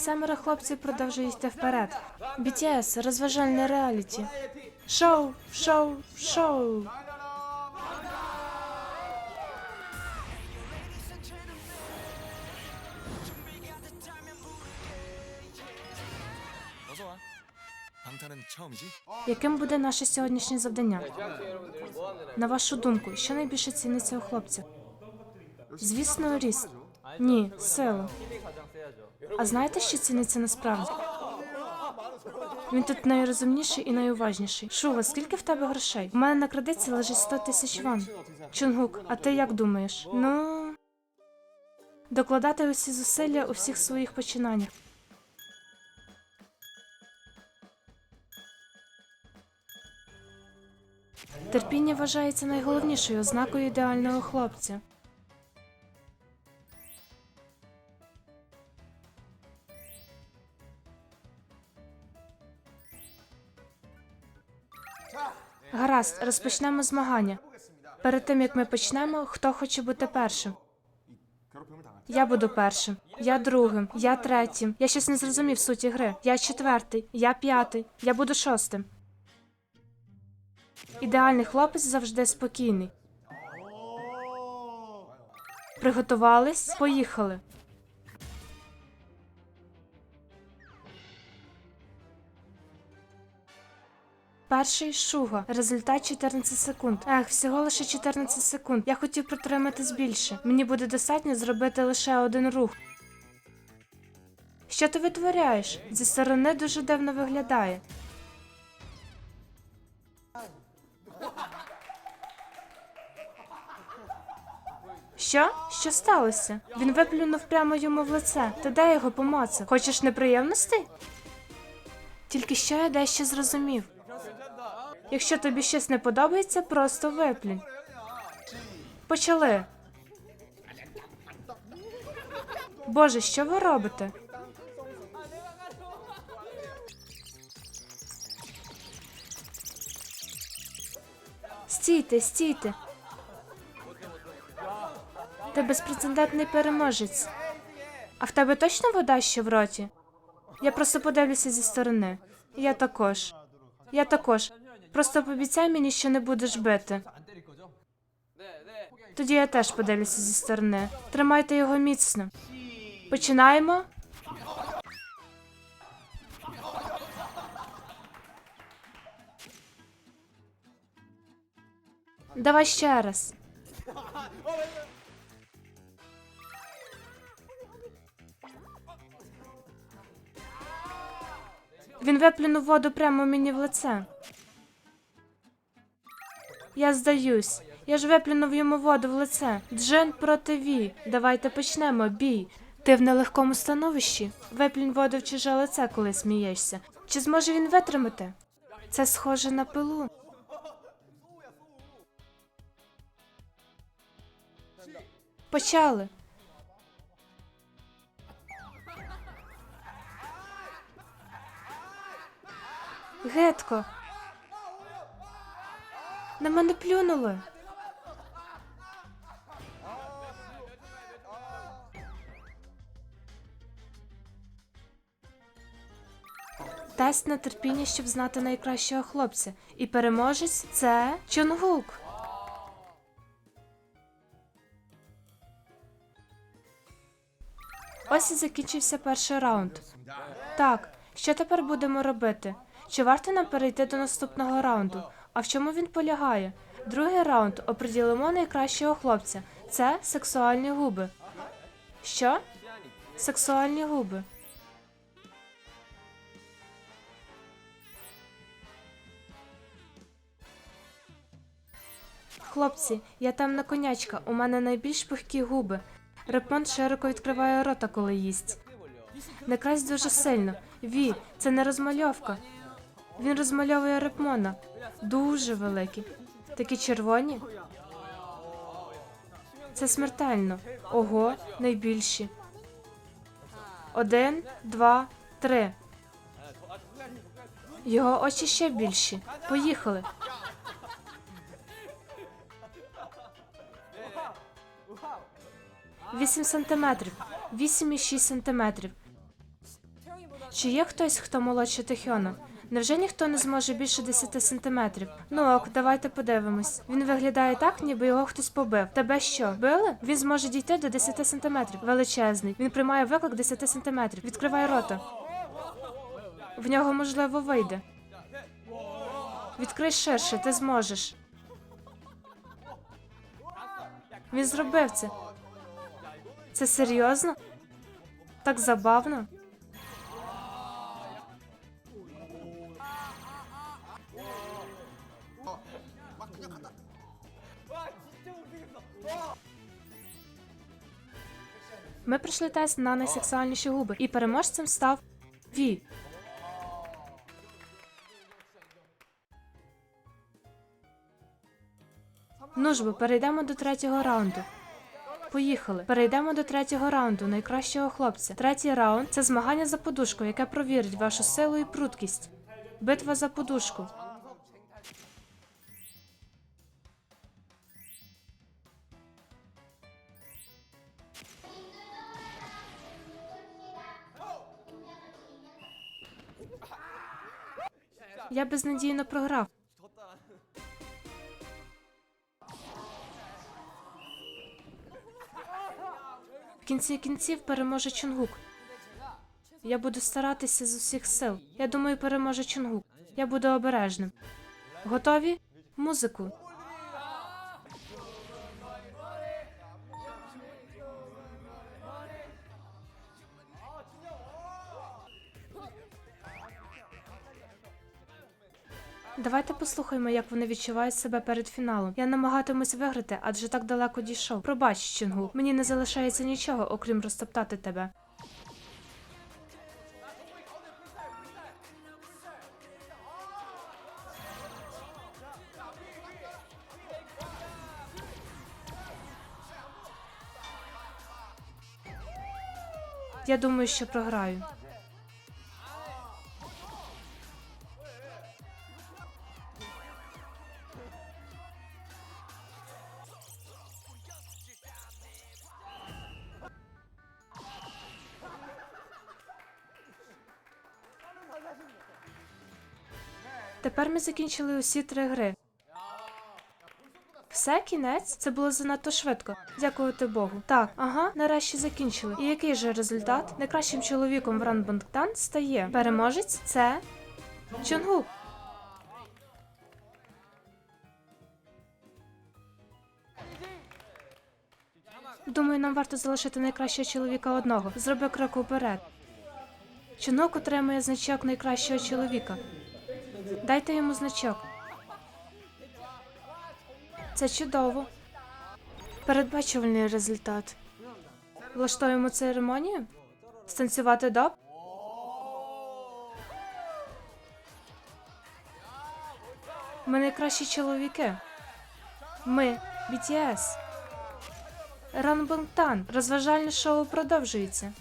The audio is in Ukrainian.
Семеро хлопців продовжується вперед. BTS, розважальне реаліті. Шоу, шоу, шоу. Яким буде наше сьогоднішнє завдання? На вашу думку, що найбільше ціниться у хлопця? Звісно, ріст. Ні, сила. А знаєте, що ціниться насправді? Він тут найрозумніший і найуважніший. Шува, скільки в тебе грошей? У мене на кредитці лежить 100 тисяч ван. Чунгук, а ти як думаєш? Ну. Докладати усі зусилля у всіх своїх починаннях. Терпіння вважається найголовнішою ознакою ідеального хлопця. Гаразд, розпочнемо змагання. Перед тим як ми почнемо, хто хоче бути першим? Я буду першим, я другим, я третім. Я щось не зрозумів суті гри. Я четвертий, я п'ятий, я буду шостим. Ідеальний хлопець завжди спокійний. Приготувались? Поїхали. Перший шуга. Результат 14 секунд. Ех, всього лише 14 секунд. Я хотів протриматись більше. Мені буде достатньо зробити лише один рух. Що ти витворяєш? Зі сторони дуже дивно виглядає. Що? Що сталося? Він виплюнув прямо йому в лице. Ти де його помацав? Хочеш неприємностей? Тільки що я дещо зрозумів. Якщо тобі щось не подобається, просто виплюнь. Почали. Боже, що ви робите? Стійте, стійте. Ти безпрецедентний переможець. А в тебе точно вода ще в роті? Я просто подивлюся зі сторони. Я також. Я також. Просто пообіцяй мені, що не будеш бити. Тоді я теж подивлюся зі сторони. Тримайте його міцно. Починаємо. Давай ще раз. Він виплюнув воду прямо мені в лице. Я здаюсь. Я ж виплюнув йому воду в лице. Джин проти Ві. Давайте почнемо. Бій. Ти в нелегкому становищі. Виплюнь воду в чуже лице, коли смієшся. Чи зможе він витримати? Це схоже на пилу. Почали. Гетко. На мене плюнули. Тест на терпіння, щоб знати найкращого хлопця. І переможець це Чонгук. Ось і закінчився перший раунд. Так, що тепер будемо робити? Чи варто нам перейти до наступного раунду? А в чому він полягає? Другий раунд оприділимо найкращого хлопця. Це сексуальні губи. Що? Сексуальні губи. Хлопці, я темна конячка, у мене найбільш пухкі губи. Репмон широко відкриває рота, коли їсть. Не красть дуже сильно. Ві, це не розмальовка. Він розмальовує репмона. Дуже великі. Такі червоні. Це смертельно. Ого, найбільші. Один, два, три. Його очі ще більші. Поїхали. Вісім сантиметрів. Вісім і шість сантиметрів. Чи є хтось, хто молодше Тихьона? Невже ніхто не зможе більше 10 сантиметрів? Ну ок, давайте подивимось. Він виглядає так, ніби його хтось побив. Тебе що? Били? Він зможе дійти до 10 сантиметрів. Величезний. Він приймає виклик 10 сантиметрів. Відкривай рота. В нього можливо вийде. Відкрий ширше, ти зможеш. Він зробив це. Це серйозно? Так забавно. Ми пройшли тест на найсексуальніші губи, і переможцем став Ві. Ну ж бо, перейдемо до третього раунду. Поїхали. Перейдемо до третього раунду найкращого хлопця. Третій раунд це змагання за подушку, яке провірить вашу силу і пруткість. Битва за подушку. Я безнадійно програв. В кінці кінців переможе Чунгук. Я буду старатися з усіх сил. Я думаю, переможе Чунгук. Я буду обережним. Готові? Музику. Давайте послухаємо, як вони відчувають себе перед фіналом. Я намагатимусь виграти, адже так далеко дійшов. Пробач, Чінгу. Мені не залишається нічого, окрім розтоптати тебе. Я думаю, що програю. Тепер ми закінчили усі три гри. Все, кінець? Це було занадто швидко. Дякувати Богу. Так, ага, нарешті закінчили. І який же результат? Найкращим чоловіком в Ранбангтан стає переможець це Чонгук. Думаю, нам варто залишити найкращого чоловіка одного. Зроби крок уперед. Чонок отримує значок найкращого чоловіка. Дайте йому значок. Це чудово. Передбачувальний результат. Влаштуємо церемонію? Станцювати доп? Ми найкращі чоловіки. Ми BTS. Ранбангтан. Розважальне шоу продовжується.